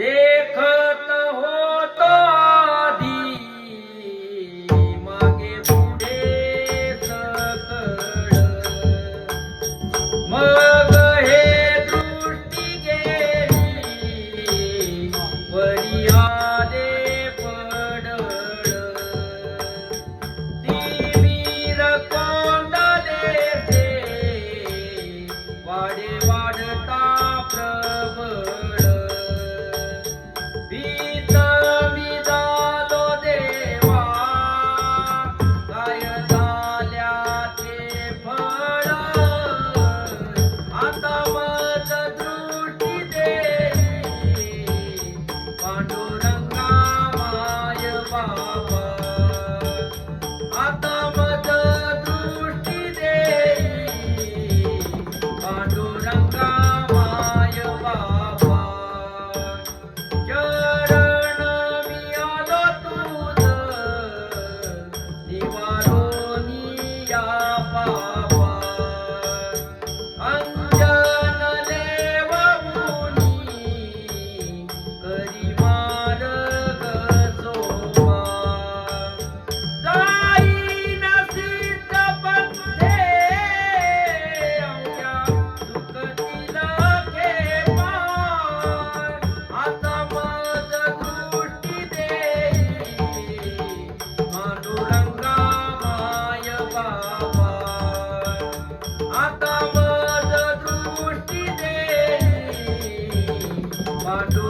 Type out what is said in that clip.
देखत होतो आधी. मागे पुढे सकळ मग Mata, mata. ಮಾಡು